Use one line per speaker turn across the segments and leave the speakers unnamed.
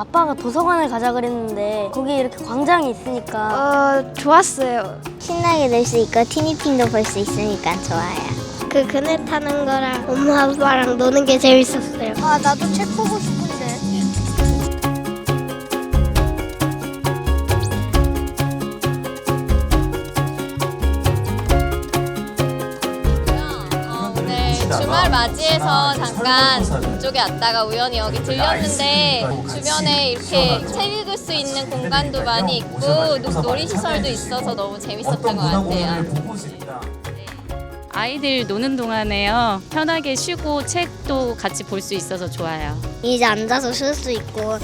아빠가 도서관을 가자 그랬는데 거기 이렇게 광장이 있으니까
어, 좋았어요.
신나게 놀 수 있고 티니핑도 볼 수 있으니까 좋아요.
그 그네 타는 거랑 엄마 아빠랑 노는 게 재밌었어요.
아 나도 책 보고 싶은데.
어, 주말 맞이해서 잠깐 이쪽에 왔다가 우연히 여기 들렸는데 주변에 이렇게 책 읽을 수 있는 공간도 많이 있고 노- 놀이시설도 있어서 너무 재밌었던 것 같아요.
아이들 노는 동안에요. 편하게 쉬고 책도 같이 볼 수 있어서 좋아요.
이제 앉아서 쉴 수 있고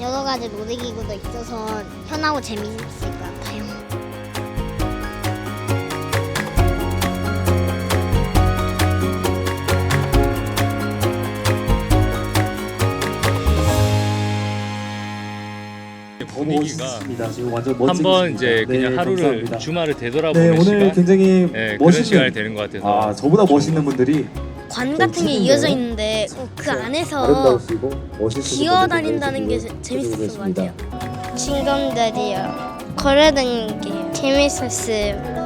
여러 가지 놀이기구도 있어서 편하고 같아요.
분위기가
멋있습니다. 지금 완전 멋지게
한번 이제
있습니다.
그냥
네,
하루를
감사합니다.
주말을
네
되돌아보는
오늘
시간
굉장히
네, 그런
멋있는
시간이 되는 것 같아서
아 저보다 멋있는 분들이
관 같은 게 이어져 있는데 어, 그 안에서
아름다우시고 멋있으신
기어 다닌다는 게 재- 재밌었던 것 같아요.
계십니다.
친구들이요. 걸어 다니는 게 재밌었어요.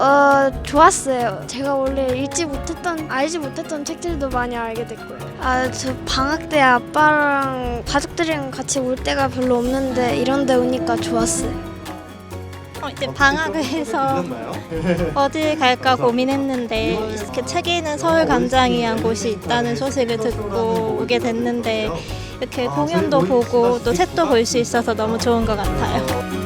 어, 좋았어요. 제가 원래 읽지 못했던, 알지 못했던 책들도 많이 알게 됐고요. 아, 저 방학 때 아빠랑 가족들이랑 같이 올 때가 별로 없는데 이런 데 오니까 좋았어요.
어, 이제 방학을 해서 어딜 갈까 고민했는데 이렇게 책에 있는 서울 광장이란 곳이 있다는 소식을 듣고 오게 됐는데 이렇게 공연도 보고 또 책도 볼 수 있어서 너무 좋은 것 같아요.